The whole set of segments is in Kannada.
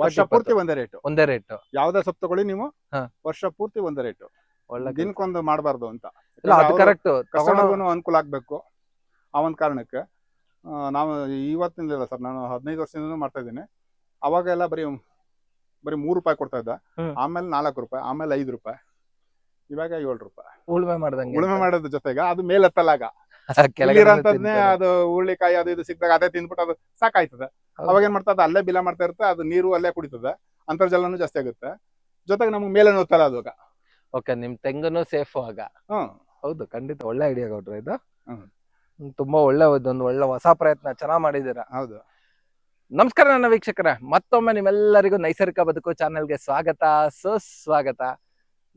ವರ್ಷ ಪೂರ್ತಿ ಒಂದೇ ರೇಟ್. ಒಂದೇ ರೇಟ್. ಯಾವ್ದೇ ಸೊಪ್ಪು ತಗೊಳ್ಳಿ ನೀವು ಹಾ. ವರ್ಷ ಪೂರ್ತಿ ಒಂದೇ ರೇಟ್. ಒಳ್ಳೆ ದಿನಕ್ಕೊಂದು ಮಾಡಬಾರ್ದು ಅಂತ. ಇಲ್ಲ ಅದು ಕರೆಕ್ಟ್ ಕಸ್ಟಮರ್ಗೂ ಅನುಕೂಲ ಆಗ್ಬೇಕು. ಆ ಒಂದು ಕಾರಣಕ್ಕೆ. ಆ, ನಾವು ಇವತ್ತಿನಿಂದ ಸರ್ ನಾನು ಹದಿನೈದು ವರ್ಷದಿಂದ ಮಾಡ್ತಾ ಇದ್ದೀನಿ. ಅವಾಗೆಲ್ಲ ಬರೀ ಬರೀ ಮೂರು ರೂಪಾಯಿ ಕೊಡ್ತಾ ಇದ್ದ. ಹ್ಮ್. ಆಮೇಲೆ ನಾಲ್ಕು ರೂಪಾಯಿ ಆಮೇಲೆ ಐದು ರೂಪಾಯಿ. ಇವಾಗ ಏಳು ರೂಪಾಯಿ. ಉಳುಮೆ ಮಾಡ್ದಂಗೆ. ಉಳುಮೆ ಮಾಡೋದ್ರ ಜೊತೆಗೆ ಅದು ಮೇಲೆತ್ತಲಾಗ ಇಲ್ಲಿರೋಂಥದ್ನೇ ಅದು ಹುರುಳಿಕಾಯಿ ಅದು ಇದು ಸಿಕ್ಕಿದಾಗ ಅದೇ ತಿಂದ್ಬಿಟ್ಟು ಅದು ಸಾಕಾಯ್ತದೆ. ಅವಾಗ ಏನ್ ಮಾಡ್ತದೆ ಅಲ್ಲೇ ಬಿಲ ಮಾಡ್ತಾ ಇರುತ್ತೆ ಅದು ನೀರು ಅಲ್ಲೇ ಕುಡಿತದ ಅಂತರ್ಜಲನು ಜಾಸ್ತಿ ಆಗುತ್ತೆ. ಜೊತೆಗೆ ನಮ್ಗೆ ಮೇಲೆ ನೋಡ್ತಲ್ಲ ಅದು ಓಕೆ ನಿಮ್ ತೆಂಗನು ಸೇಫ್ ಆಗ. ಹ್ಮ್ ಹೌದು ಖಂಡಿತ ಒಳ್ಳೆ ಐಡಿಯಾ ಕೊಟ್ರ ಇದು. ತುಂಬಾ ಒಳ್ಳೆ ಒಂದು ಒಳ್ಳೆ ಹೊಸ ಪ್ರಯತ್ನ ಚೆನ್ನಾಗ್ ಮಾಡಿದೀರಾ ಹೌದು. ನಮಸ್ಕಾರ ನನ್ನ ವೀಕ್ಷಕರ ಮತ್ತೊಮ್ಮೆ ನಿಮ್ಮೆಲ್ಲರಿಗೂ ನೈಸರ್ಗಿಕ ಬದುಕು ಚಾನೆಲ್ಗೆ ಸ್ವಾಗತ ಸುಸ್ವಾಗತ.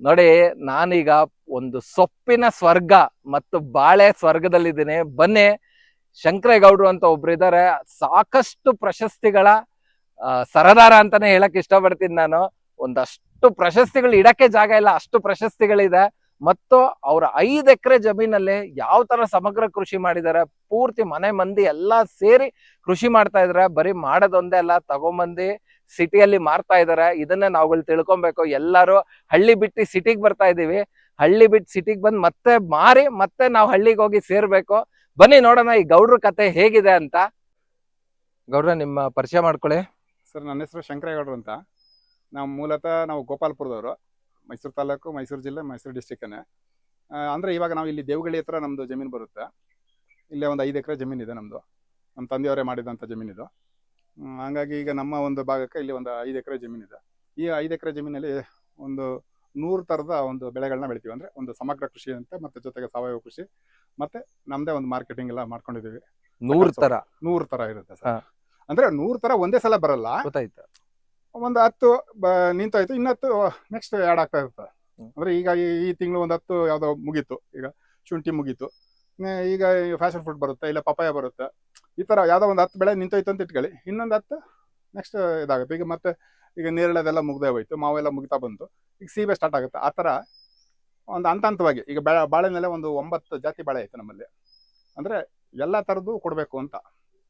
ನೋಡಿ, ನಾನೀಗ ಒಂದು ಸೊಪ್ಪಿನ ಸ್ವರ್ಗ ಮತ್ತು ಬಾಳೆ ಸ್ವರ್ಗದಲ್ಲಿದ್ದೀನಿ. ಬನ್ನಿ, ಶಂಕರೇಗೌಡರು ಅಂತ ಒಬ್ರು ಇದ್ದಾರೆ ಸಾಕಷ್ಟು ಪ್ರಶಸ್ತಿಗಳ ಸರದಾರ ಅಂತಾನೆ ಹೇಳಕ್ ಇಷ್ಟಪಡ್ತೀನಿ ನಾನು. ಒಂದಷ್ಟು ಪ್ರಶಸ್ತಿಗಳು ಇಡಕ್ಕೆ ಜಾಗ ಇಲ್ಲ, ಅಷ್ಟು ಪ್ರಶಸ್ತಿಗಳಿದೆ. ಮತ್ತು ಅವ್ರ ಐದು ಎಕರೆ ಜಮೀನಲ್ಲಿ ಯಾವ ತರ ಸಮಗ್ರ ಕೃಷಿ ಮಾಡಿದ್ದಾರೆ, ಪೂರ್ತಿ ಮನೆ ಮಂದಿ ಎಲ್ಲಾ ಸೇರಿ ಕೃಷಿ ಮಾಡ್ತಾ ಇದಾರೆ ಬರೀ ಮಾಡೋದೊಂದೇ ಅಲ್ಲ, ತಗೊಂಬಂದಿ ಸಿಟಿಯಲ್ಲಿ ಮಾರ್ತಾ ಇದ್ದಾರೆ ಇದನ್ನ ನಾವುಗಳು ತಿಳ್ಕೊಬೇಕು. ಎಲ್ಲರೂ ಹಳ್ಳಿ ಬಿಟ್ಟು ಸಿಟಿಗೆ ಬರ್ತಾ ಇದೀವಿ. ಹಳ್ಳಿ ಬಿಟ್ಟು ಸಿಟಿಗೆ ಬಂದು ಮತ್ತೆ ಮಾರಿ ಮತ್ತೆ ನಾವು ಹಳ್ಳಿಗೆ ಹೋಗಿ ಸೇರ್ಬೇಕು. ಬನ್ನಿ ನೋಡೋಣ ಈ ಗೌಡ್ರ ಕತೆ ಹೇಗಿದೆ ಅಂತ. ಗೌಡ್ರ ನಿಮ್ಮ ಪರಿಚಯ ಮಾಡ್ಕೊಳ್ಳಿ. ಸರ್ ನನ್ನ ಹೆಸರು ಶಂಕರೇಗೌಡರು ಅಂತ. ನಾವು ಮೂಲತಃ ನಾವು ಗೋಪಾಲ್ಪುರದವರು. ಮೈಸೂರು ತಾಲೂಕು ಮೈಸೂರು ಜಿಲ್ಲೆ ಮೈಸೂರು ಡಿಸ್ಟಿಕ್ಕನ್ನೇ ಅಂದರೆ ಇವಾಗ ನಾವು ಇಲ್ಲಿ ದೇವಗಳಿ ಹತ್ರ ನಮ್ಮದು ಜಮೀನು ಬರುತ್ತೆ. ಇಲ್ಲೇ ಒಂದು ಐದು ಎಕರೆ ಜಮೀನಿದೆ ನಮ್ಮದು ನಮ್ಮ ತಂದೆಯವರೇ ಮಾಡಿದಂಥ ಹ್ಮ್, ಹಂಗಾಗಿ ಈಗ ನಮ್ಮ ಒಂದು ಭಾಗಕ್ಕೆ ಇಲ್ಲಿ ಒಂದು ಐದು ಎಕರೆ ಜಮೀನಿದೆ. ಈ ಐದು ಎಕರೆ ಜಮೀನಲ್ಲಿ ಒಂದು ನೂರು ಥರದ ಒಂದು ಬೆಳೆಗಳನ್ನ ಬೆಳಿತೀವಿ. ಅಂದರೆ ಒಂದು ಸಮಗ್ರ ಕೃಷಿ ಅಂತ ಮತ್ತೆ ಜೊತೆಗೆ ಸಾವಯವ ಕೃಷಿ ಮತ್ತೆ ನಮ್ಮದೇ ಒಂದು ಮಾರ್ಕೆಟಿಂಗ್ ಎಲ್ಲ ಮಾಡ್ಕೊಂಡಿದ್ದೀವಿ. ನೂರ್ ತರ. ನೂರು ಥರ ಇರುತ್ತೆ. ಸರ್. ಅಂದರೆ ನೂರು ಥರ ಒಂದೇ ಸಲ ಬರಲ್ಲ. ಗೊತ್ತಾಯ್ತು. ಒಂದು ಹತ್ತು ಬ- ನಿಂತೋಯ್ತು ಇನ್ನತ್ತು ನೆಕ್ಸ್ಟ್ ಆ್ಯಡ್ ಆಗ್ತಾ ಇರುತ್ತೆ. ಅಂದರೆ ಈಗ ಈ- ಈ ತಿಂಗಳು ಒಂದು ಹತ್ತು ಯಾವ್ದೋ ಮುಗೀತು. ಈಗ ಶುಂಠಿ ಮುಗೀತು. ಈಗ ಫ್ಯಾಷನ್ ಫುಡ್ ಬರುತ್ತೆ ಇಲ್ಲ ಪಪಾಯ ಬರುತ್ತೆ. ಈ ಥರ ಯಾವುದೋ ಒಂದು ಹತ್ತು ಬೆಳೆ ನಿಂತೋಯ್ತು ಅಂತ ಇಟ್ಕೊಳ್ಳಿ. ಇನ್ನೊಂದು ಹತ್ತು ನೆಕ್ಸ್ಟ್ ಇದಾಗುತ್ತೆ. ಈಗ ಮತ್ತೆ ಈಗ ನೇರಳೆದೆಲ್ಲ ಮುಗ್ದೇ ಹೋಯ್ತು, ಮಾವೆಲ್ಲ ಮುಗಿತಾ ಬಂತು. ಈಗ ಸೀಬೆ ಸ್ಟಾರ್ಟ್ ಆಗುತ್ತೆ. ಆ ಥರ ಒಂದು ಹಂತ ಹಂತವಾಗಿ ಈಗ ಬೆಳೆ ಬಾಳೆನಲ್ಲೇ ಒಂದು ಒಂಬತ್ತು ಜಾತಿ ಬಾಳೆ ಐತೆ ನಮ್ಮಲ್ಲಿ. ಅಂದರೆ ಎಲ್ಲ ಥರದ್ದು ಕೊಡಬೇಕು ಅಂತ.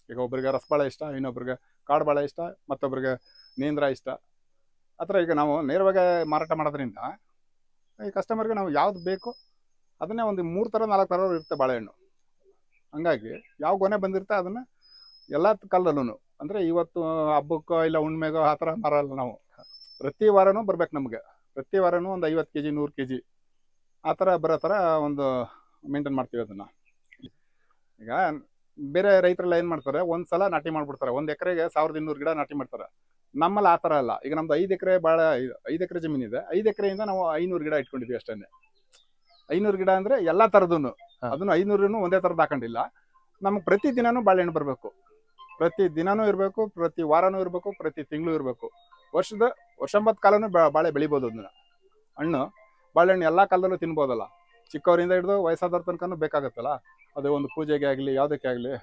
ಈಗ ಒಬ್ರಿಗೆ ರಸಬಾಳೆ ಇಷ್ಟ, ಇನ್ನೊಬ್ರಿಗೆ ಕಾಡು ಬಾಳೆ ಇಷ್ಟ, ಮತ್ತೊಬ್ರಿಗೆ ನೇಂದ್ರ ಇಷ್ಟ. ಆ ಥರ ಈಗ ನಾವು ನೇರವಾಗಿ ಮಾರಾಟ ಮಾಡೋದ್ರಿಂದ ಈ ಕಸ್ಟಮರ್ಗೆ ನಾವು ಯಾವ್ದು ಬೇಕು ಅದನ್ನೇ ಒಂದು ಮೂರು ಥರ ನಾಲ್ಕು ಥರ ಇರುತ್ತೆ ಬಾಳೆಹಣ್ಣು ಹಂಗಾಗಿ ಯಾವ ಗೊನೆ ಬಂದಿರ್ತಾ ಅದನ್ನ ಎಲ್ಲ ಕಾಲದಲ್ಲೂ ಅಂದರೆ ಇವತ್ತು ಹಬ್ಬಕ್ಕೋ ಇಲ್ಲ ಹುಣ್ಮೆಗೋ ಆ ಥರ ಮಾರಲ್ಲ ನಾವು. ಪ್ರತಿ ವಾರನೂ ಬರ್ಬೇಕು ನಮಗೆ. ಪ್ರತಿ ವಾರನೂ ಒಂದು ಐವತ್ತು ಕೆ ಜಿ ನೂರು ಕೆ ಜಿ ಆ ಥರ ಬರೋ ಥರ ಒಂದು ಮೇಂಟೈನ್ ಮಾಡ್ತೀವಿ ಅದನ್ನು. ಈಗ ಬೇರೆ ರೈತರೆಲ್ಲ ಏನು ಮಾಡ್ತಾರೆ, ಒಂದು ಸಲ ನಾಟಿ ಮಾಡ್ಬಿಡ್ತಾರೆ. ಒಂದು ಎಕರೆಗೆ ಸಾವಿರದ ಇನ್ನೂರು ಗಿಡ ನಾಟಿ ಮಾಡ್ತಾರೆ. ನಮ್ಮಲ್ಲಿ ಆ ಥರ ಅಲ್ಲ. ಈಗ ನಮ್ದು ಐದು ಎಕರೆ ಭಾಳ ಐದು ಎಕರೆ ಜಮೀನಿದೆ. ಐದು ಎಕರೆಯಿಂದ ನಾವು ಐನೂರು ಗಿಡ ಇಟ್ಕೊಂಡಿದ್ವಿ ಅಷ್ಟೇ ಐನೂರು ಗಿಡ ಅಂದರೆ ಎಲ್ಲ ಥರದೂ. ಅದನ್ನು ಐನೂರನು ಒಂದೇ ತರದ ಹಾಕೊಂಡಿಲ್ಲ. ನಮ್ಗೆ ಪ್ರತಿ ದಿನಾನು ಬಾಳೆಹಣ್ಣು ಬರಬೇಕು. ಪ್ರತಿ ದಿನಾನು ಇರಬೇಕು, ಪ್ರತಿ ವಾರನೂ ಇರಬೇಕು, ಪ್ರತಿ ತಿಂಗಳು ಇರಬೇಕು. ವರ್ಷದ ವರ್ಷಂಬತ್ತು ಕಾಲನೂ ಬಾಳೆ ಬೆಳಿಬೋದು ಅದನ್ನ ಹಣ್ಣು, ಬಾಳೆಹಣ್ಣು ಎಲ್ಲ ಕಾಲದಲ್ಲೂ ತಿನ್ಬೋದಲ್ಲ. ಚಿಕ್ಕವರಿಂದ ಹಿಡಿದು ವಯಸ್ಸಾದವ್ರ ತನಕನೂ ಬೇಕಾಗತ್ತಲ್ಲ. ಅದು ಒಂದು ಪೂಜೆಗೆ ಆಗಲಿ, ಯಾವುದಕ್ಕೆ ಆಗಲಿ,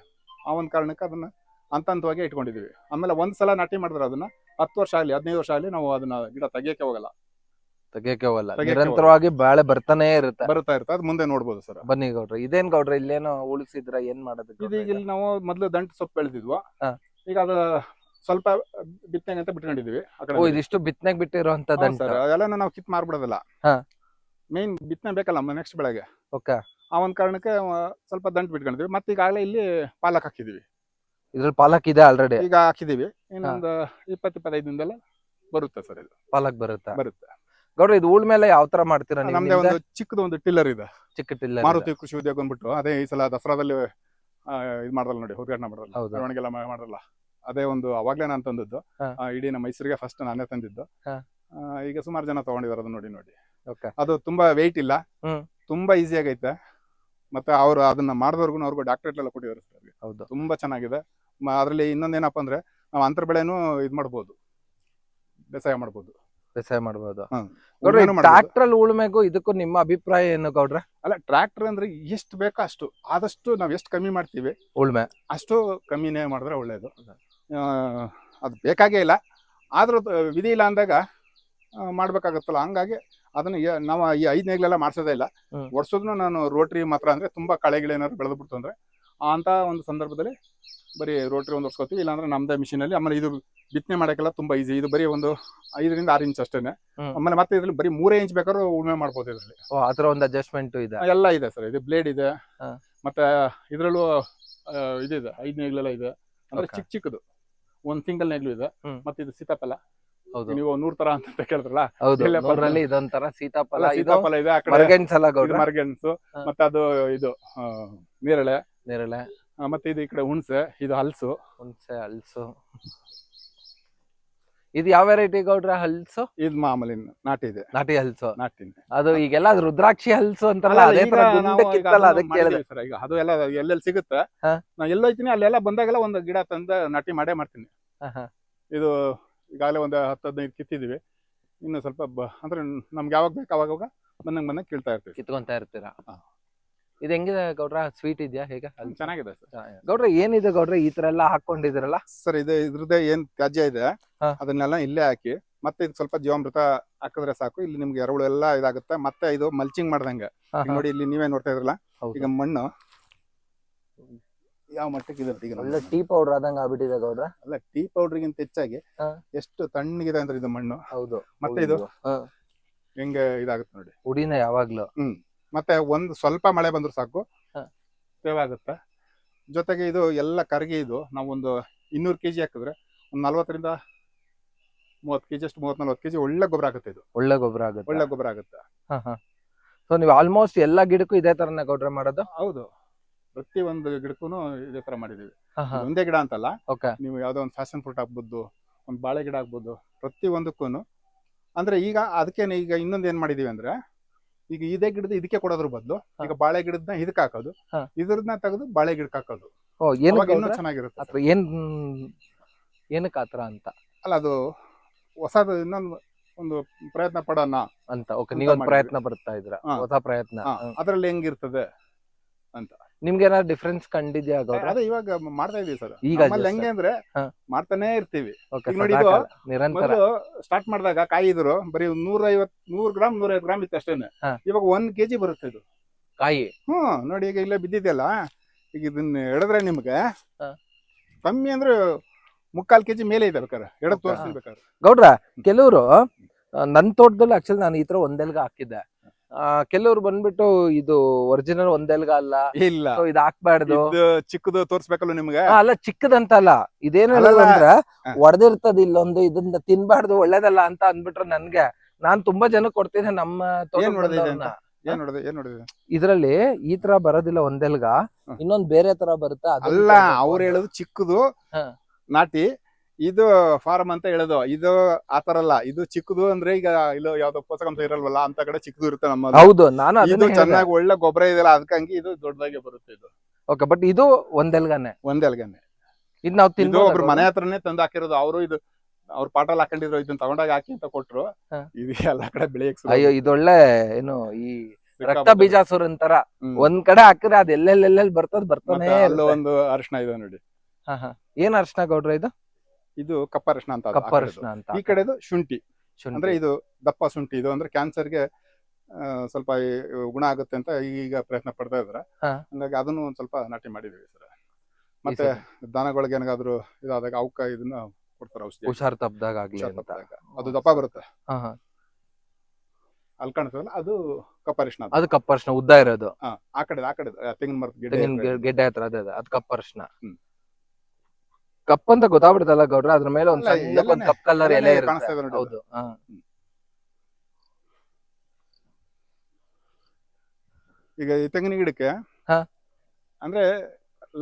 ಆ ಒಂದು ಕಾರಣಕ್ಕೆ ಅದನ್ನ ಹಂತ ಹಂತವಾಗಿ ಇಟ್ಕೊಂಡಿದ್ದೀವಿ ಆಮೇಲೆ ಒಂದು ಸಲ ನಾಟಿ ಮಾಡಿದ್ರೆ ಅದನ್ನ ಹತ್ತು ವರ್ಷ ಆಗಲಿ, ಹದಿನೈದು ವರ್ಷ ಆಗಲಿ ನಾವು ಅದನ್ನ ಗಿಡ ತೆಗಿಯಕ್ಕೆ ಹೋಗಲ್ಲ. ತೆಗಿಯಕ್ಕೆ ಹೋಗಲ್ಲ ತೆಗಿಯಕ್ಕೆ ನಿರಂತರವಾಗಿ ಬಾಳೆ ಬರ್ತಾನೆ ಇರುತ್ತೆ. ಬರ್ತಾ ಇರುತ್ತೆ. ಅದು ಮುಂದೆ ನೋಡ್ಬೋದು ಸರ್. ಬನ್ನಿ ಗೌಡ್ರ ಇದೇನ್ ಗೌಡ್ರ ಇಲ್ಲೇನೋ ಉಳಿಸಿದ್ರ ಏನ್ ಮಾಡೋದು ಇದೀಗ ಇಲ್ಲಿ ನಾವು ಮೊದಲು ದಂಟು ಸೊಪ್ಪು ಬೆಳೆದಿದ್ವು. ಹಾ. ಈಗ ಅದು ಸ್ವಲ್ಪ ಬಿತ್ತನೆ ಅಂತ ಬಿಟ್ಕೊಂಡಿದೀವಿ ಆ ಕಡೆ. ಓ ಇದಿಷ್ಟು ಬಿತ್ತನೆಗ್ ಬಿಟ್ಟಿರುವಂತ ಹೌದು ದಂಟ. ಎಲ್ಲ ನಾವು ಕಿತ್ ಮಾರ್ಬಿಡೋದಿಲ್ಲ. ಹಾ. ಮೇನ್ ಬಿತ್ತನೆ ಬೇಕಲ್ಲ ನೆಕ್ಸ್ಟ್ ಬೆಳಗ್ಗೆ ಓಕೆ. ಆ ಒಂದು ಕಾರಣಕ್ಕೆ ಆ, ಸ್ವಲ್ಪ ದಂಟು ಬಿಟ್ಕೊಂಡಿದ್ವಿ ಮತ್ತೆ ಈಗಾಗಲೇ ಇಲ್ಲಿ ಪಾಲಕ್ ಹಾಕಿದೀವಿ ಇದ್ರಲ್ಲಿ ಪಾಲಕ್ ಇದೆ ಆಲ್ರೆಡಿ ಈಗ ಹಾಕಿದೀವಿ ಇನ್ನೊಂದು ಇಪ್ಪತ್ತು ಇಪ್ಪತ್ತೈದು ದಿನದಲ್ಲ ಬರುತ್ತೆ ಸರ್ ಇದು. ಪಾಲಕ್ ಬರುತ್ತಾ? ಬರುತ್ತೆ. ಗೌಡ್ರ ಇದು ಉಳ್ ಮೇಲೆ ಯಾವ ತರ ಮಾಡ್ತೀರಾ ನೀವು? ನಮ್ದೇ ಒಂದು ಚಿಕ್ಕದು ಒಂದು ಟಿಲ್ಲರ್ ಇದೆ. ಚಿಕ್ಕ ಟಿಲ್ಲರ್ ಮಾರುತಿ ಕೃಷಿ ಉದ್ಯೋಗ ಬಂದ್ಬಿಟ್ಟು ಅದೇ ಈ ಸಲ ದಸರಾದಲ್ಲಿ ಇದು ಮಾಡಲ್ಲ ನೋಡಿ ಉದ್ಘಾಟನೆ ಮಾಡಲ್ಲ ಮೆರವಣಿಗೆಲ್ಲ ಮೆರವಣಿಗೆ ಎಲ್ಲ ಮಾ- ಮಾಡಲ್ಲ ಅದೇ ಒಂದು ಅವಾಗ್ಲೇ ನಾನು ತಂದಿದ್ದು. ಹಾ. ಆ, ಇಡೀ ನಮ್ಮ ಮೈಸೂರಿಗೆ ಫಸ್ಟ್ ನಾನೇ ತಂದಿದ್ದು. ಹಾ. ಆ, ಈಗ ಸುಮಾರು ಜನ ತಗೊಂಡಿದ್ದಾರೆ ಅದನ್ನ ನೋಡಿ ನೋಡಿ. ಓಕೆ. ಅದು ತುಂಬಾ ವೆಯ್ಟ್ ಇಲ್ಲ. ಹ್ಮ್. ತುಂಬಾ ಈಸಿ ಆಗೈತೆ. ಮತ್ತೆ ಅವ್ರು ಅದನ್ನ ಮಾಡಿದವ್ರಿಗೂ ಅವ್ರಿಗೂ ಡಾಕ್ಟರೇಟ್ ಎಲ್ಲ ಕೊಟ್ಟಿದ್ದಾರೆ ಅವ್ರಿಗೆ. ಹೌದು. ತುಂಬಾ ಚೆನ್ನಾಗಿದೆ. ಅದರಲ್ಲಿ ಅದ್ರಲ್ಲಿ ಇನ್ನೊಂದೇನಪ್ಪ ಅಂದ್ರೆ ನಾವು ಅಂತರ್ ಬೆಳೆನೂ ಇದು ಮಾಡ್ಬೋದು. ಬೇಸಾಯ ಮಾಡ್ಬೋದು. ಬೇಸಾಯ ಮಾಡಬಹುದು ಉಳುಮೆನೂ ಮಾಡ್ಬೋದು. ಟ್ರಾಕ್ಟರ್ ಉಳುಮೆಗೂ ಇದಕ್ಕೂ ನಿಮ್ಮ ಅಭಿಪ್ರಾಯ ಏನು ಗೌಡ್ರ? ಅಲ್ಲ ಟ್ರ್ಯಾಕ್ಟರ್ ಅಂದ್ರೆ ಎಷ್ಟು ಬೇಕೋ ಅಷ್ಟು. ಆದಷ್ಟು ನಾವು ಎಷ್ಟು ಕಮ್ಮಿ ಮಾಡ್ತೀವಿ ಉಳ್ಮೆ. ಅಷ್ಟು ಕಮ್ಮಿನೇ ಮಾಡಿದ್ರೆ ಒಳ್ಳೇದು. ಅದು ಬೇಕಾಗೇ ಇಲ್ಲ. ಆದ್ರೂ ವಿಧಿ ಇಲ್ಲ ಅಂದಾಗ ಆ, ಮಾಡ್ಬೇಕಾಗತ್ತಲ್ಲ. ಹಂಗಾಗಿ ಅದನ್ನ ನಾವ್ ನಾವು ಈ ಐದ್ ನೇಗ್ಲೆಲ್ಲ ಮಾಡ್ಸೋದೇ ಇಲ್ಲ. ಹ್ಮ್. ವರ್ಷದೂ ನಾನು ರೋಟ್ರಿ ಮಾತ್ರ ಅಂದ್ರೆ ತುಂಬಾ ಕಳೆಗಳೇನಾದ್ರು ಬೆಳೆದ್ಬಿಡ್ತು ಅಂದ್ರೆ ಅಂತ ಒಂದು ಸಂದರ್ಭದಲ್ಲಿ ಬರೀ ರೋಟ್ರಿ ಒಂದು ಹೊರ್ಸ್ಕೊತೀವಿ ಇಲ್ಲಾಂದ್ರೆ ನಮ್ದೇ ಮಿಷಿನಲ್ಲಿ ಆಮೇಲೆ ಇದು ಬಿತ್ತನೆ ಮಾಡೋಕ್ಕೆಲ್ಲ ತುಂಬಾ ಈಸಿ ಇದು ಬರೀ ಒಂದು ಐದರಿಂದ ಆರು ಇಂಚ್ ಅಷ್ಟೇನೆ. ಹ್ಮ್. ಆಮೇಲೆ ಮತ್ತೆ ಇದ್ರಲ್ಲಿ ಬರೀ ಮೂರೇ ಇಂಚ್ ಬೇಕಾದ್ರೂ ಉಳುಮೆ ಮಾಡ್ಬೋದು ಇದರಲ್ಲಿ. ಓ ಆತರ ಒಂದು ಅಡ್ಜಸ್ಟ್ಮೆಂಟ್ ಇದೆ. ಎಲ್ಲ ಇದೆ ಸರ್. ಇದು ಬ್ಲೇಡ್ ಇದೆ. ಹಾ. ಮತ್ತೆ ಇದ್ರಲ್ಲೂ ಇದಿದೆ ಐದು ನೇಗ್ಲೆಲ್ಲ ಇದೆ. ಅಂದ್ರೆ Okay. ಚಿಕ್ಕ ಚಿಕ್ಕದು. ಒಂದ್ ಸಿಂಗಲ್ ನೇಗ್ಲು ಇದೆ. ಹ್ಮ್. ಮತ್ತೆ ಇದು ಸೀತಾಫಲ. ಹೌದು. ನೀವು ನೂರ್ ತರ ಅಂತ ಕೇಳಿದ್ರಲ್ಲ ಹೌದು. ನೂರಲ್ಲಿ ಇದೊಂಥರ ಸೀತಾಫಲ ಅಲ್ಲ, ಇದು ಸೀತಾಫಲ ಇದೆ ಆ ಕಡೆ ಗೌಡ್ರ. ಹಾ. ಮತ್ತೆ ಅದು ಇದು ಆ, ನೇರಳೆ. ನೇರಳೆ. ಆ, ಮತ್ತೆ ಇದು ಈ ಕಡೆ ಹುಣಸೆ ಇದು ಹಲಸು. ಹುಣಸೆ ಹಲ್ಸು. ಇದು ಯಾವ ವೆರೈಟಿ ಗೌಡ್ರ ಹಲ್ಸು? ಇದು ಮಾಮೂಲಿ ನಾಟಿ ಇದೆ. ನಾಟಿ ಹಲ್ಸು. ನಾಟಿ ಅದು ಈಗೆಲ್ಲ ಅದು ರುದ್ರಾಕ್ಷಿ ಹಲ್ಸು ಅಂತಾರಲ್ಲ ಅದೇ ತರ ಗುಂಡಕ್ಕಿತ್ತಲ್ಲ ಅದಕ್ಕೆ ಕೇಳಿದೆ. ಮಾಡಿದೀವಿ ಈಗ ಅದು ಎಲ್ಲ ಎಲ್ಲೆಲ್ಲಿ ಸಿಗುತ್ತೆ. ನಾ ಎಲ್ಲೋಯ್ತೀನಿ ಅಲ್ಲೆಲ್ಲ ಬಂದಾಗೆಲ್ಲ ಒಂದು ಗಿಡ ತಂದ ನಾಟಿ ಮಾಡೇ ಮಾಡ್ತೀನಿ. ಇದು ಈಗಾಗಲೇ ಒಂದು ಹತ್ತು ಹದಿನೈದು ಕಿತ್ತಿದೀವಿ ಇನ್ನು ಸ್ವಲ್ಪ ಅಂದ್ರೆ ನಮ್ಗೆ ಯಾವಾಗ ಬೇಕು ಅವಾಗ ಬಂದಂಗೆ ಬಂದಂಗೆ ಕೀಳ್ತಾ ಇರ್ತೀವಿ. ಕಿತ್ಕೊಂತಾ ಇರ್ತೀರಾ. ಇದು ಹೆಂಗಿದೆ ಗೌಡ್ರ? ಸ್ವೀಟ್ ಇದೆಯಾ? ಹೇಗೆ? ಚೆನ್ನಾಗಿದೆ ಸರ್. ಗೌಡ್ರ ಏನಿದೆ ಗೌಡ್ರ? ಈ ತರ ಎಲ್ಲ ಹಾಕೊಂಡಿದಿರಲ್ಲ ಸರ್ ಇದು ಇದ್ರದ್ದೇ ಏನ್ ತ್ಯಾಜ್ಯ ಇದೆ ಹಾ. ಅದನ್ನೆಲ್ಲ ಇಲ್ಲೇ ಹಾಕಿ ಮತ್ತೆ ಇದು ಸ್ವಲ್ಪ ಜೀವಾಮೃತ ಹಾಕಿದ್ರೆ ಸಾಕು. ಇಲ್ಲಿ ನಿಮ್ಗೆ ಎರೆಹುಳು ಎಲ್ಲ ಇದಾಗುತ್ತೆ. ಮತ್ತೆ ಇದು ಮಲ್ಚಿಂಗ್ ಮಾಡ್ದಂಗೆ. ಈಗ ನೋಡಿ ಇಲ್ಲಿ ನೀವೇ ನೋಡ್ತಾ ಇದ್ರಲ್ಲ ಈಗ ಮಣ್ಣು ಯಾವ ಮಟ್ಟಕ್ಕೆ ಇದೆ ಈಗ ಒಳ್ಳೆ ಟೀ ಪೌಡರ್ ಆದಂಗ ಆಗ್ಬಿಟ್ಟಿದೆ ಗೌಡ್ರ. ಅಲ್ಲ ಟೀ ಪೌಡರ್ ಗಿಂತ ಹೆಚ್ಚಾಗಿ ಹಾ. ಎಷ್ಟು ತಣ್ಣಗಿದೆ ಅಂದ್ರೆ ಇದು ಮಣ್ಣು. ಹೌದು. ಮತ್ತೆ ಇದು ಹೆಂಗೆ ಇದಾಗುತ್ತೆ ನೋಡಿ. ಹುಡಿನ ಯಾವಾಗ್ಲೂ. ಮತ್ತೆ ಒಂದು ಸ್ವಲ್ಪ ಮಳೆ ಬಂದ್ರು ಸಾಕು. ಸೇವ್ ಆಗುತ್ತೆ ಜೊತೆಗೆ ಇದು ಎಲ್ಲ ಕರಗಿ ಇದು ನಾವೊಂದು ಇನ್ನೂರು ಕೆಜಿ ಹಾಕಿದ್ರೆ ಒಂದು ನಲ್ವತ್ತರಿಂದ ಮೂವತ್ತು ಕೆಜಿ ಅಷ್ಟು ಮೂವತ್ ನಲ್ವತ್ತು ಕೆಜಿ ಒಳ್ಳೆ ಗೊಬ್ಬರ ಆಗುತ್ತೆ ಇದು. ಒಳ್ಳೆ ಗೊಬ್ಬರ ಆಗುತ್ತೆ. ಒಳ್ಳೆ ಗೊಬ್ಬರ ಆಗುತ್ತೆ. ಸೊ ನೀವು ಆಲ್ಮೋಸ್ಟ್ ಎಲ್ಲಾ ಗಿಡಕ್ಕೂ ಇದೇ ತರನೇ ಗೌಡ್ರ ಮಾಡೋದು? ಹೌದು. ಪ್ರತಿ ಒಂದು ಗಿಡಕ್ಕೂ ಇದೇ ತರ ಮಾಡಿದೀವಿ ಒಂದೇ ಗಿಡ ಅಂತಲ್ಲ. ಓಕೆ. ನೀವು ಯಾವ್ದೋ ಒಂದು ಫ್ಯಾಷನ್ ಫ್ರೂಟ್ ಆಗ್ಬೋದು ಒಂದು ಬಾಳೆ ಗಿಡ ಆಗ್ಬೋದು ಪ್ರತಿ ಒಂದಕ್ಕೂ ಅಂದ್ರೆ ಈಗ ಅದಕ್ಕೆ ಈಗ ಇನ್ನೊಂದು ಏನ್ ಮಾಡಿದೀವಿ ಅಂದ್ರೆ ಈಗ ಇದೇ ಗಿಡದ ಇದಕ್ಕೆ ಕೊಡೋದ್ರ ಬದಲು ಈಗ ಬಾಳೆ ಗಿಡದ ಇದಕ್ಕೆ ಹಾಕೋದು ಇದ್ರದ್ನ ಇದ್ರನ್ನ ತೆಗೆದು ಬಾಳೆ ಗಿಡಕ್ಕೆ ಹಾಕೋದು. ಓ ಏನು ಇನ್ನೂ ಚೆನ್ನಾಗಿರುತ್ತೆ ಅಥವಾ ಏನ್ ಏನಕ್ಕೆ ಆತರ ಅಂತ? ಅಲ್ಲ ಅದು ಹೊಸದು ಇನ್ನೊಂದು ಒಂದು ಪ್ರಯತ್ನ ಪಡೋಣ ಅಂತ ಓಕೆ ಅಂತ ನೀವೊಂದು ಮಾಡಿದ್ವಿ. ಪ್ರಯತ್ನ ಬರ್ತಾ ಇದ್ರ ಹಾ. ಹೊಸ ಪ್ರಯತ್ನ. ಹಾ. ಅದ್ರಲ್ಲಿ ಹೆಂಗಿರ್ತದೆ ನಿಮ್ಗೆ ಏನಾದ್ರು ಡಿಫ್ರೆನ್ಸ್ ಕಂಡಿದ್ಯಾ ಅದೇ ಇವಾಗ ಮಾಡ್ತಾ ಇದೀವಿ ಸರ್. ಈಗ ಹೆಂಗೆ ಅಂದ್ರೆ ಹಾ. ಮಾಡ್ತಾನೆ ಇರ್ತೀವಿ. ಈಗ ನೋಡಿ ಇದು. ನಿರಂತರ. ಮೊದಲು ಸ್ಟಾರ್ಟ್ ಮಾಡಿದಾಗ ಕಾಯಿ ಇದ್ರು ಬರೀ ನೂರ ಐವತ್ ನೂರ್ ಗ್ರಾಮ್ ನೂರ ಗ್ರಾಮ್ ಇತ್ತು ಅಷ್ಟೇನೆ. ಹಾ. ಇವಾಗ ಒಂದ್ ಕೆಜಿ ಬರುತ್ತೆ ಇದು. ಕಾಯಿ. ಹ್ಮ್ ನೋಡಿ ಈಗ ಇಲ್ಲೇ ಬಿದ್ದಿದೆಯಲ್ಲ ಈಗ ಇದನ್ನ ಎಡದ್ರೆ ನಿಮ್ಗೆ ಹಾ. ಕಮ್ಮಿ ಅಂದ್ರೆ ಮುಕ್ಕಾಲ್ ಕೆಜಿ ಮೇಲೆ ಇದೆ ಬೇಕಾದ್ರೆ. Okay. ತೋರಿಸ್ತೀನಿ ಬೇಕಾದ್ರೆ ಗೌಡ್ರ ಕೆಲವರು ನನ್ ತೋಟದಲ್ಲಿ ಆಕ್ಚುಲಿ ನಾನು ಈ ತರ ಒಂದೆಲ್ಗ ಹಾಕಿದ್ದೆ. ಕೆಲವ್ರು ಬಂದ್ಬಿಟ್ಟು ಇದು ಒರಿಜಿನಲ್ ಒಂದೆಲ್ಗ ಅಲ್ಲ. ಇಲ್ಲ. ಇದು ಹಾಕ್ಬಾರ್ದು. ಇದು ಚಿಕ್ಕದು ತೋರ್ಸ್ಬೇಕಲ್ಲ ನಿಮ್ಗೆ? ಆ, ಅಲ್ಲ ಚಿಕ್ಕದಂತಲ್ಲ ಇದೇನು ಅಲ್ಲಲ್ಲ. ಅಂದ್ರ ಹಾ. ಒಡೆದಿರ್ತದ ಇಲ್ಲೊಂದು ಇದನ್ನ ತಿನ್ಬಾರ್ದು ಒಳ್ಳೇದಲ್ಲ ಅಂತ ಅಂದ್ಬಿಟ್ರು ನನ್ಗೆ. ನಾನ್ ತುಂಬಾ ಜನ ಕೊಡ್ತಿದ್ದೆ ನಮ್ಮ ಏನ್ ನೋಡಿದೆ ತೋಟದ ಏನ್ ನೋಡಿದೆ ಏನ್ ನೋಡಿದೆ ಇದ್ರಲ್ಲಿ ಈ ತರ ಬರೋದಿಲ್ಲ ಒಂದೆಲ್ಗ ಹ್ಮ್. ಇನ್ನೊಂದ್ ಬೇರೆ ತರ ಬರುತ್ತೆ? ಅಲ್ಲ ಅವ್ರು. ಹೇಳೋದು ಚಿಕ್ಕದು. ಹಾ. ನಾಟಿ. ಇದು ಫಾರ್ಮ್ ಅಂತ ಹೇಳೋದು. ಇದು ಆತರ ಅಲ್ಲ. ಇದು ಚಿಕ್ಕದು ಅಂದ್ರೆ ಈಗ ಇಲ್ಲೋ ಯಾವ್ದೋ ಪೋಷಕಾಂಶ ಇರಲ್ವಲ್ಲ ಅಂತ ಕಡೆ ಚಿಕ್ಕದು ಇರುತ್ತೆ ನಮ್ಮ ಹೌದು ನಾನು ಇದು ಚೆನ್ನಾಗಿ ಒಳ್ಳೆ ಗೊಬ್ಬರ ಇದೆಯಲ್ಲ ಅದಕ್ಕಂಗಿ ಇದು ದೊಡ್ಡದಾಗಿ ಬರುತ್ತೆ ಇದು. ಓಕೆ ಬಟ್ ಇದು ಒಂದೆಲ್ಗಾನೆ ಒಂದೆಲ್ಗಾನೆ ಇದು ನಾವು ತಿನ್ಬೋದು ಒಬ್ರು ಮನೆ ಹತ್ರನೇ ತಂದು ಹಾಕಿರೋದು. ಅವರು ಇದು ಅವ್ರ ಪಾಟಲ್ಲಿ ಹಾಕೊಂಡಿದ್ರು ಇದನ್ನ ತಗೊಂಡಾಗ ಹಾಕಿ ಅಂತ ಕೊಟ್ರು. ಇದು ಎಲ್ಲ ಕಡೆ ಬೆಳೆಯಕ್ ಅಯ್ಯೋ. ಇದೊಳ್ಳೆ ಏನು ಈ ರಕ್ತ. ಬೀಜಾಸುರ ಅಂತಾರ ಒಂದ್ ಕಡೆ ಹಾಕಿದ್ರೆ ಅದ್ ಎಲ್ಲೆಲ್ಲೆಲ್ಲೆಲ್ ಬರ್ತದ ಬರ್ತಾನೆ ಅಲ್ಲೊಂದು ಅರಿಶಿನ ಇದೆ ನೋಡಿ. ಹಾ, ಹಾ. ಏನ್ ಅರ್ಶನ ಗೌಡ್ರ ಇದು? ಇದು ಕಪ್ಪ ಅರಿಶಿನ ಅಂತ ಅಂತ ಈ ಕಡೆದು ಶುಂಠಿ. ಅಂದ್ರೆ ಇದು ದಪ್ಪ ಶುಂಠಿ ಇದು. ಅಂದ್ರೆ ಕ್ಯಾನ್ಸರ್ಗೆ ಸ್ವಲ್ಪ ಗುಣ ಆಗುತ್ತೆ ಅಂತ ಈಗ ಪ್ರಯತ್ನ ಪಡ್ತಾ ಇದ್ರ ಹಂಗಾಗಿ ಅದನ್ನು ಒಂದ್ ಸ್ವಲ್ಪ ನಾಟಿ ಮಾಡಿದೀವಿ ಸರ್. ಮತ್ತೆ ದನಗಳಿಗೆ ಏನಾದ್ರು ಇದಾದಾಗ ಅವಕ್ಕ ಇದನ್ನ ಕೊಡ್ತಾರೆ ಔಷಧಿ. ಹುಷಾರ್ ತಪ್ಪದಾಗ ಆಗ್ಲಿ ಅಂತ. ಅದು ದಪ್ಪ ಬರುತ್ತೆ. ಅಲ್ಲಿ ಕಾಣಿಸ್ತದಲ್ಲ ಅದು ಕಪ್ಪ ಅರಿಶಿನ ಅದು. ಕಪ್ಪರಿಶಿನ ಉದ್ದ ಇರೋದು. ಆ ಕಡೆ ಆ ಕಡೆ ತೆಂಗಿನ ಮರದ ಗೆಡ್ಡೆ ಹತ್ರ ಅದೇ ಅದೇ ಅದು ಕಪ್ಪ ಅರ್ಶನ ಹ್ಮ್. ಕಪ್ ಅಂತ ಗೊತ್ತಾಗ್ಬಿಡುತ್ತಲ್ಲ ಗೌಡ್ರ? ಅದ್ರ ಮೇಲೆ ಒಂದ್ ಸಣ್ಣ ಕಪ್ ಕಲರ್ ಎಲೆನೆ ಎಲೆ ಕಾಣಿಸ್ತಾ ಇರುತ್ತೆ. ಇದೆ ನೋಡಿ ಹೌದು. ಹಾ. ಈಗ ಈ ತೆಂಗಿನ ಗಿಡಕ್ಕೆ ಹಾ. ಅಂದ್ರೆ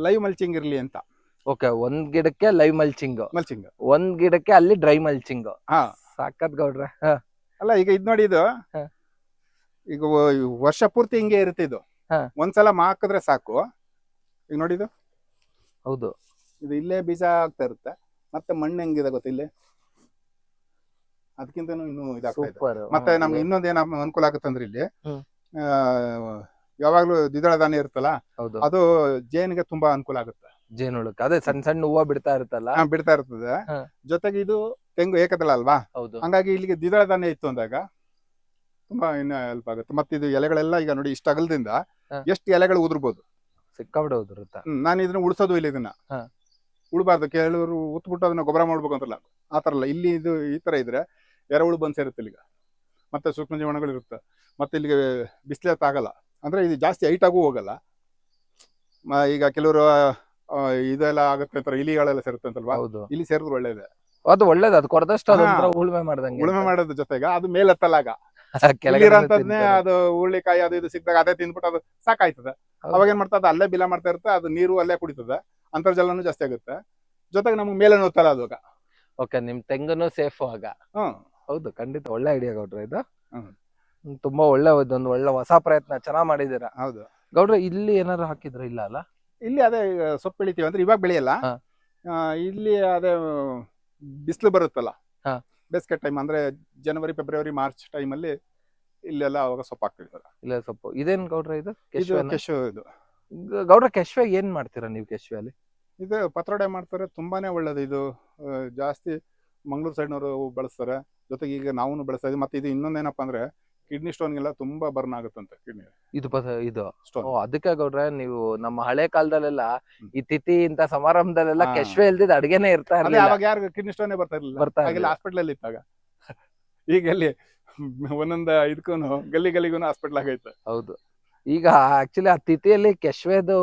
ಲೈವ್ ಮಲ್ಚಿಂಗ್ ಇರ್ಲಿ ಅಂತ. ಓಕೆ ಒಂದ್ ಗಿಡಕ್ಕೆ ಲೈವ್ ಮಲ್ಚಿಂಗ್ ಮಲ್ಚಿಂಗ್ ಒಂದ್ ಗಿಡಕ್ಕೆ ಅಲ್ಲಿ ಡ್ರೈ ಮಲ್ಚಿಂಗ್ ಹಾ. ಸಾಕತ್ ಗೌಡ್ರ. ಹಾ. ಅಲ್ಲ ಈಗ ಇದ್ ನೋಡಿ ಇದು. ಹಾ. ಈಗ ವ- ವರ್ಷ ಪೂರ್ತಿ ಹಿಂಗೆ ಇರುತ್ತೆ ಇದು. ಹಾ. ಒಂದ್ಸಲ ಹಾಕಿದ್ರೆ ಸಾಕು. ಈಗ ನೋಡಿದು ಹೌದು. ಇದು ಇಲ್ಲೇ ಬೀಜ ಆಗ್ತಾ ಇರುತ್ತೆ. ಮತ್ತೆ ಮಣ್ಣು ಹೆಂಗಿದೆ ಗೊತ್ತಿಲ್ಲ ಅದಕ್ಕಿಂತ ಇನ್ನು ಇನ್ನೂ ಇದಾಗ್ತಾ ಇದೆ. ಮತ್ತೆ ನಮ್ಗೆ ಇನ್ನೊಂದ್ ಏನ ಅನುಕೂಲ ಆಗುತ್ತೆ ಅಂದ್ರೆ ಇಲ್ಲಿ ಆ, ಯಾವಾಗ್ಲೂ ದ್ವಿದಳ ಧಾನ್ಯ ಇರುತ್ತಲ್ಲ ಹೌದು. ಅದು ಜೇನಿಗೆ ತುಂಬಾ ಅನುಕೂಲ ಆಗುತ್ತೆ. ಜೇನು ಅದೇ ಸಣ್ಣ ಸಣ್ಣ ಹೂವ ಬಿಡ್ತಾ ಇರುತ್ತಲ್ಲ? ಬಿಡ್ತಾ ಇರ್ತದೆ. ಹಾ. ಜೊತೆಗೆ ಇದು ತೆಂಗು ಏಕದಳ ಅಲ್ವಾ? ಹೌದು. ಹಂಗಾಗಿ ಇಲ್ಲಿಗೆ ದ್ವಿದಳ ಧಾನ್ಯ ಇತ್ತು ಅಂದಾಗ ತುಂಬಾ ಇನ್ನು ಹೆಲ್ಪ್ ಆಗುತ್ತೆ. ಮತ್ತೆ ಇದು ಎಲೆಗಳೆಲ್ಲ ಈಗ ನೋಡಿ ಇಷ್ಟ ಅಗಲದಿಂದ ಹಾ. ಎಷ್ಟು ಎಲೆಗಳು ಉದುರ್ಬೋದು? ಸಿಕ್ಕಾಬಿಡೋದು ಉದುರುತ್ತ. ಹ್ಮ್, ನಾನು ಇದನ್ನ ಉಳಿಸೋದು ಇಲ್ಲ ಇದನ್ನ. ಹಾ. ಉಳ್ಬಾರ್ದು. ಕೆಲವರು ಉತ್ಬಿಟ್ಟು ಅದನ್ನ ಗೊಬ್ಬರ ಮಾಡ್ಬೇಕು ಅಂತಲ್ಲ. ಆ ಥರ ಅಲ್ಲ. ಇಲ್ಲಿ ಇದು ಈ ತರ ಇದ್ರೆ ಎರೆಹುಳು ಬಂದ್ ಸೇರುತ್ತೆ ಇಲ್ಲಿಗ ಮತ್ತೆ ಸೂಕ್ಷ್ಮ ಜೀವನಗಳು ಇರುತ್ತೆ. ಮತ್ತೆ ಇಲ್ಲಿಗೆ ಬಿಸಿಲೇ ಆಗಲ್ಲ. ಅಂದ್ರೆ ಇದು ಜಾಸ್ತಿ ಹೈಟ್ ಆಗೂ ಹೋಗಲ್ಲ. ಈಗ ಕೆಲವರು ಇದೆಲ್ಲ ಆಗುತ್ತೆ ಅಂತಾರೆ. ಇಲಿಗಳೆಲ್ಲ ಸೇರುತ್ತೆ ಅಂತಲ್ವಾ? ಇಲ್ಲಿ ಸೇರಿದ್ರು ಒಳ್ಳೇದೆ. ಅದು ಒಳ್ಳೇದು. ಅದು ಕೊರದಷ್ಟು ಉಳುಮೆ ಮಾಡ್ದಂಗೆ ಉಳುಮೆ ಮಾಡೋದ್ರ ಜೊತೆಗೆ ಅದು ಮೇಲೆ ಕೆಳಗಿರೋಂಥದ್ನೇ. ಅದು ಹುರುಳಿಕಾಯಿ ಅದು ಇದು ಸಿಕ್ಕಿದಾಗ ಅದೇ ತಿಂದ್ಬಿಟ್ಟು ಅದು ಸಾಕಾಯ್ತದೆ. ಅವಾಗ ಏನ್ ಮಾಡ್ತದೆ? ಅಲ್ಲೇ ಬಿಲ ಮಾಡ್ತಾ ಇರುತ್ತೆ. ಅದು ನೀರು ಅಲ್ಲೇ ಕುಡಿತದೆ. ಅಂತರ್ಜಲನೂ ಜಾಸ್ತಿ ಆಗುತ್ತೆ. ಜೊತೆಗೆ ನಮ್ಗೆ ಮೇಲೆ ನೋತ್ತಲ್ಲ ಅದು ಓಕೆ ನಿಮ್ ತೆಂಗನು ಸೇಫ್ ಆಗ. ಹ್ಮ್ ಹೌದು ಖಂಡಿತ ಒಳ್ಳೆ ಐಡಿಯಾ ಗೌಡ್ರ ಇದು. ಹ್ಮ್. ಹ್ಮ್, ತುಂಬಾ ಒಳ್ಳೆ ಒಂದು ಒಳ್ಳೆ ಹೊಸ ಪ್ರಯತ್ನ ಚೆನ್ನಾಗ್ ಮಾಡಿದೀರ ಹೌದು. ಗೌಡ್ರ ಇಲ್ಲಿ ಏನಾದ್ರು ಹಾಕಿದ್ರ ಇಲ್ಲ ಅಲ್ಲ? ಇಲ್ಲಿ ಅದೇ ಈಗ ಸೊಪ್ಪು ಬೆಳಿತೀವಿ ಅಂದ್ರೆ ಇವಾಗ ಬೆಳೆಯಲ್ಲ. ಹಾ. ಆ, ಇಲ್ಲಿ ಅದೇ ಬಿಸಿಲು ಬರುತ್ತಲ್ಲ. ಹಾ. ಬೇಸಿಗೆ ಟೈಮ್ ಅಂದ್ರೆ ಜನವರಿ ಫೆಬ್ರವರಿ ಮಾರ್ಚ್ ಟೈಮಲ್ಲಿ ಇಲ್ಲೆಲ್ಲ ಅವಾಗ ಸೊಪ್ಪು ಹಾಕ್ತಿರ್ತಾರೆ. ಇಲ್ಲ ಸೊಪ್ಪು. ಇದೇನ್ ಗೌಡ್ರ ಇದು? ಇದು ಕೆಶ್ವೆನ? ಕೆಶು ಇದು. ಗೌಡ್ರ ಕೆಶ್ವೆ ಏನ್ ಮಾಡ್ತೀರಾ ನೀವು ಕೆಶ್ವೆ ಅಲ್ಲಿ? ಇದು ಪತ್ರೊಡೆ ಮಾಡ್ತಾರೆ ತುಂಬಾನೇ ಒಳ್ಳೇದು ಇದು. ಆ, ಜಾಸ್ತಿ ಮಂಗಳೂರು ಸೈಡ್ನವರು ಬಳಸ್ತಾರೆ. ಜೊತೆಗೆ ಈಗ ನಾವು ಬಳಸ್ತಾ ಇದೀವಿ. ಮತ್ತೆ ಇದು ಇನ್ನೊಂದೇನಪ್ಪ ಅಂದ್ರೆ ಕಿಡ್ನಿ ಸ್ಟೋನ್ಗೆಲ್ಲ ತುಂಬಾ ಬರ್ನ್ ಆಗುತ್ತಂತೆ ಕಿಡ್ನಿ ಇದು ಪಸ- ಇದು. ಸ್ಟೋನ್ ಓ ಅದಕ್ಕೆ ಗೌಡ್ರೆ ನೀವು ನಮ್ಮ ಹಳೆ ಕಾಲದಲ್ಲೆಲ್ಲ. ಈ ತಿಥಿ ಇಂತ ಸಮಾರಂಭದಲ್ಲೆಲ್ಲ ಹಾ. ಕೆಶ್ವೆ ಇಲ್ದಿದ್ ಅಡ್ಗೆನೆ ಇರ್ತಾ ಅದೇ ಇರ್ಲಿಲ್ಲ. ಅವಾಗ ಯಾರು ಕಿಡ್ನಿ ಸ್ಟೋನೇ ಬರ್ತಾ ಇರ್ಲಿಲ್ಲ. ಬರ್ತಾ ಹಾಗೆಲ್ಲ ಇರ್ಲಿಲ್ಲ. ಹಾಸ್ಪಿಟಲ್ ಅಲ್ಲಿ ಇತ್ತಾಗ ಈಗ ಎಲ್ಲಿ ಒಂದೊಂದು ಇದಕ್ಕೂ ಗಲ್ಲಿ ಗಲ್ಲಿಗೂ ಹಾಸ್ಪಿಟಲ್ ಆಗೈತೆ ಹೌದು. ಈಗ ಆಕ್ಚುಲಿ ಆ ತಿಥಿಯಲ್ಲಿ ಕೆಶ್ವೆದು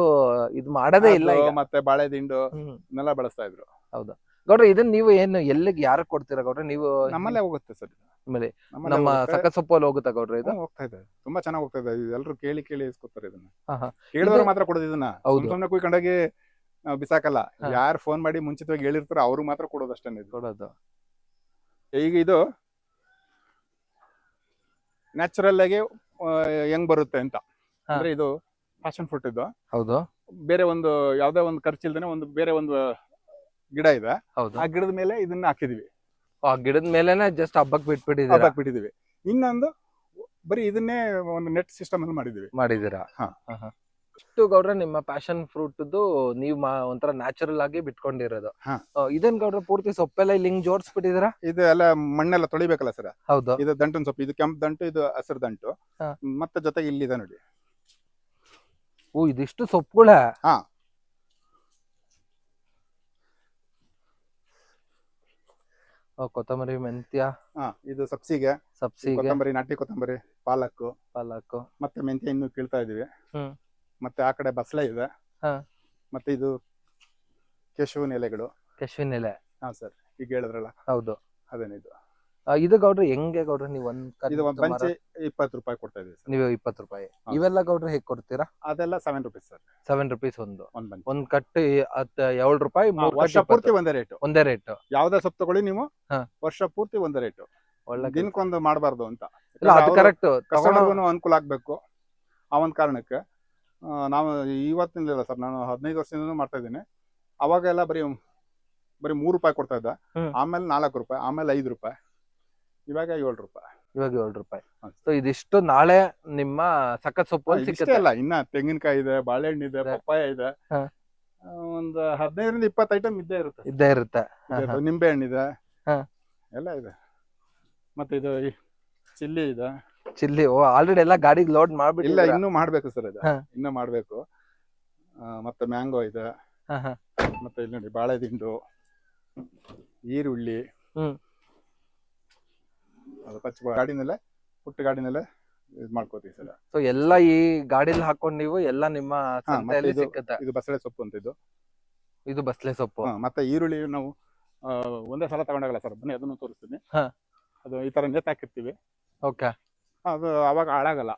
ಇದು ಮಾಡೋದೇ ಇಲ್ಲ ಈಗ. ಮತ್ತೆ ಬಾಳೆ ದಿಂಡು ಹ್ಮ್. ಇದನ್ನೆಲ್ಲ ಬಳಸ್ತಾ ಇದ್ರು. ಹೌದು. ಗೌಡ್ರೆ ಇದನ್ನ ನೀವು ಏನು ಎಲ್ಲಿಗೆ ಯಾರು ಕೊಡ್ತೀರಾ ಗೌಡ್ರೆ? ನೀವು ನಮ್ಮಲ್ಲೇ ಹೋಗುತ್ತೆ ಸರ್ ಆಮೇಲೆ ನಮ್ಮಲ್ಲೇ ನಮ್ಮ ಹೋಗುತ್ತೆ. ಸಕ ಸೊಪ್ಪಲ್ಲಿ ಹೋಗುತ್ತಾ ಗೌಡ್ರೆ ಇದು? ಹ್ಮ್, ಹೋಗ್ತಾ ಇದೆ. ತುಂಬಾ ಚೆನ್ನಾಗಿ ಹೋಗ್ತಾ ಇದೆ. ಎಲ್ಲರೂ ಕೇಳಿ ಕೇಳಿ ಇಸ್ಕೊತಾರೆ ಇದನ್ನ. ಹಾ, ಹಾ. ಕೇಳಿದವ್ರು ಇದು- ಮಾತ್ರ ಕೊಡೋದು ಇದನ್ನ. ಹೌದು. ಸುಮ್ ಸುಮ್ನೆ ಕುಯ್ಕೊಂಡೋಗಿ ನಾವ್ ಬಿಸಾಕಲ್ಲ. ಹಾ. ಯಾರು ಫೋನ್ ಮಾಡಿ ಮುಂಚಿತವಾಗಿ ಹೇಳಿರ್ತಾರೋ ಅವ್ರು ಮಾತ್ರ ಕೊಡೋದು ಅಷ್ಟೇ ಇದು. ಕೊಡೋದು. ಈಗ ಇದು ನ್ಯಾಚುರಲ್ ಆಗಿ ಆ, ಹೆಂಗ್ ಬರುತ್ತೆ ಅಂತ. ಅಂದ್ರೆ ಇದು ಫ್ಯಾಷನ್ ಫ್ರೂಟ್ ಇದು. ಹೌದು. ಬೇರೆ ಒಂದು ಯಾವ್ದೇ ಒಂದು ಖರ್ಚಿಲ್ದೇನೆ ಒಂದು ಬೇರೆ ಒಂದು ಗಿಡ ಇದೆ. ಹೌದು. ಆ ಗಿಡದ ಮೇಲೆ ಇದನ್ನ ಹಾಕಿದೀವಿ. ಆ ಗಿಡದ ಮೇಲೆ ಜಸ್ಟ್ ಹಬ್ಬಕ್ ಬಿಟ್ಬಿಟ್ಟಿದ್ದೀರಾ? ಹಬ್ಬಕ್ ಬಿಟ್ಟಿದೀವಿ. ಇನ್ನೊಂದು ಬರೀ ಇದನ್ನೇ ಒಂದು ನೆಟ್ ಸಿಸ್ಟಮ್ ಅಲ್ಲಿ ಮಾಡಿದೀವಿ. ಮಾಡಿದೀರಾ ಹಾ. ಇಷ್ಟು ಗೌಡ್ರ ನಿಮ್ಮ ಪ್ಯಾಷನ್ ಫ್ರೂಟ್ ನೀವು ಮಾ- ಒಂಥರ ನ್ಯಾಚುರಲ್ ಆಗಿ ಬಿಟ್ಕೊಂಡಿರೋದು. ಇದನ್ ಆ, ಇದೇನ್ ಗೌಡ್ರ ಪೂರ್ತಿ ಸೊಪ್ಪೆಲ್ಲ ಇಲ್ಲಿ ಹಿಂಗ್ ಜೋಡಿಸ್ಬಿಟ್ಟಿದ್ದೀರಾ? ಇದು ಎಲ್ಲ ಮಣ್ಣೆಲ್ಲ ತೊಳಿಬೇಕಲ್ಲ ಸರ್. ಹೌದು. ಇದು ದಂಟನ್ ಸೊಪ್ಪು ಇದು ಕೆಂಪ್ ದಂಟು ಇದು ಹಸಿರು ದಂಟು. ಹಾ. ಮತ್ತೆ ಜೊತೆಗೆ ಇಲ್ಲಿದೆ ನೋಡಿ. ಓ ಇದಿಷ್ಟು ಸೊಪ್ಪುಗಳ? ಹಾ. ಕೊತ್ತಂಬರಿ ಮೆಂತ್ಯ. ಹಾ ಇದು ಸಬ್ಸಿಗೆ. ಸಬ್ಸಿಗೆ. ಕೊತ್ತಂಬರಿ ನಾಟಿ ಕೊತ್ತಂಬರಿ ಪಾಲಕ್ ಪಾಲಕ್ ಮತ್ತೆ ಮೆಂತ್ಯ ಇನ್ನು ಕೀಳ್ತಾ ಇದೀವಿ ಹ್ಮ್. ಮತ್ತೆ ಆ ಕಡೆ ಬಸಳೆ ಇದೆ. ಹಾ. ಮತ್ತೆ ಇದು ಕೆಶುವಿನ ಎಲೆಗಳು ಕೆಶುವಿನ ಎಲೆ ಹಾ ಸರ್. ಈಗ ಹೇಳಿದ್ರಲ್ಲ. ಹೌದು. ಅದೇನಿದು? ಇದು ಗೌಡ್ರ ಹೆಂಗೆ ಗೌಡ್ರ ನೀವು ಒಂದ್ ಇದು ಒಂದು ಮರ- ಇಪ್ಪತ್ತು ರೂಪಾಯಿ ಕೊಡ್ತಾ ಇದೀವಿ ಸರ್. ನೀವು ಇಪ್ಪತ್ತು ರೂಪಾಯಿ. ಇವೆಲ್ಲ ಗೌಡ್ರ ಹೇಗ್ ಕೊಡ್ತೀರಾ? ಅದೆಲ್ಲ seven rupees sir. Seven rupees ಒಂದು. ಒಂದ್ ಬಂಚ್. ಒಂದ್ ಕಟ್ಟು ಹತ್ತು ಏಳು ರೂಪಾಯಿ ವರ್ಷ ಪೂರ್ತಿ ಇಪ್ಪತ್ತು. ಒಂದೇ ರೇಟ್. ಒಂದೇ ರೇಟ್. ಯಾವ್ದೇ ಸೊಪ್ಪು ತಗೊಳ್ಳಿ ನೀವು. ಹಾ. ವರ್ಷ ಪೂರ್ತಿ ಒಂದೇ ರೇಟ್. ಒಳ್ಳೆ ಕೆಲ್ಸ. ದಿನಕ್ಕೊಂದು ಮಾಡಬಾರ್ದು ಅಂತ. ಇಲ್ಲ ಅದು ಕರೆಕ್ಟ್ ಕಸ್ಟಮರ್ಗೂ ಅನುಕೂಲ ಆಗ್ಬೇಕು. ಆ ಒಂದು ಕಾರಣಕ್ಕೆ. ಆ, ನಾವು ಇವತ್ತಿನಿಲ್ಲ ಸರ್ ನಾನು ಹದಿನೈದು ವರ್ಷದಿಂದ ಮಾಡ್ತಾ ಇದ್ದೀನಿ. ಅವಾಗೆಲ್ಲ ಬರೀ ಬರೀ ಮೂರು ರೂಪಾಯಿ ಕೊಡ್ತಾ ಇದ್ದ. ಹ್ಮ್. ಆಮೇಲೆ ನಾಲ್ಕು ರೂಪಾಯಿ ಆಮೇಲೆ ಐದು ರೂಪಾಯಿ. ಇವಾಗ ಏಳು ರೂಪಾಯಿ. ಇವಾಗ ಏಳು ರೂಪಾಯಿ. ಹಾ. ಸೊ ಇದಿಷ್ಟು ನಾಳೆ ನಿಮ್ಮ ಸಖತ್ ಸೊಪ್ಪು ಇಷ್ಟೇ ಸಿಕ್ಕತ್ತೆ. ಅಲ್ಲ ಇನ್ನ ತೆಂಗಿನಕಾಯಿ ಇದೆ ಬಾಳೆಹಣ್ಣು ಇದೆ. ಪಪ್ಪಾಯ ಇದೆ. ಹಾ. ಒಂದು ಹದಿನೈದರಿಂದ ಇಪ್ಪತ್ತು ಐಟಮ್ ಇದ್ದೇ ಇರುತ್ತೆ. ಇದ್ದೇ ಇರುತ್ತೆ. ಹಾ, ಹಾ. ನಿಂಬೆ ಹಣ್ಣಿದೆ ಹಾ. ಎಲ್ಲ ಇದೆ. ಮತ್ತೆ ಇದು ಈ ಚಿಲ್ಲಿ ಇದೆ. ಚಿಲ್ಲಿ ಓ ಆಲ್ರೆಡಿ ಎಲ್ಲ ಗಾಡಿಗೆ ಲೋಡ್ ಇಲ್ಲ ಮಾಡ್ಬಿಟ್ಟಿಲ್ಲ ಇನ್ನೂ ಮಾಡ್ಬೇಕು ಸರ್ ಇದು. ಹಾ. ಇನ್ನೂ ಮಾಡ್ಬೇಕು. ಆ, ಮತ್ತೆ ಮ್ಯಾಂಗೋ ಇದೆ. ಮತ್ತೆ ಇಲ್ಲಿ ನೋಡಿ ಬಾಳೆ ದಿಂಡು ಈರುಳ್ಳಿ. ಹ್ಮ್. ಅದು ಗಾಡಿನಲ್ಲೇ ಪುಟ್ಟ ಗಾಡಿನಲ್ಲೇ ಇದು ಮಾಡ್ಕೋತೀವಿ ಸರ್. ಸೊ ಎಲ್ಲ ಈ ಗಾಡಿಲಿ ಹಾಕೊಂಡು ನೀವು ಎಲ್ಲ ನಿಮ್ಮ ಸಂತೆಯಲ್ಲಿ ಇದು- ಸಿಕ್ಕತ್ತೆ? ಇದು ಬಸಳೆ ಸೊಪ್ಪು ಅಂತ ಇದು. ಇದು ಬಸಳೆ ಸೊಪ್ಪು? ಹಾ, ಮತ್ತೆ ಈರುಳ್ಳಿ ನಾವು ಆ, ಒಂದೇ ಸಲ ತಗೊಂಡಾಗಲ್ಲ ಸರ್ ಬನ್ನಿ ಅದನ್ನು ತೋರಿಸ್ತೀನಿ. ಹಾ. ಅದು ಈ ತರ ನೇತಾಕಿರ್ತೀವಿ ಓಕೆ ಅದು ಅವಾಗ ಹಾಳಾಗಲ್ಲ.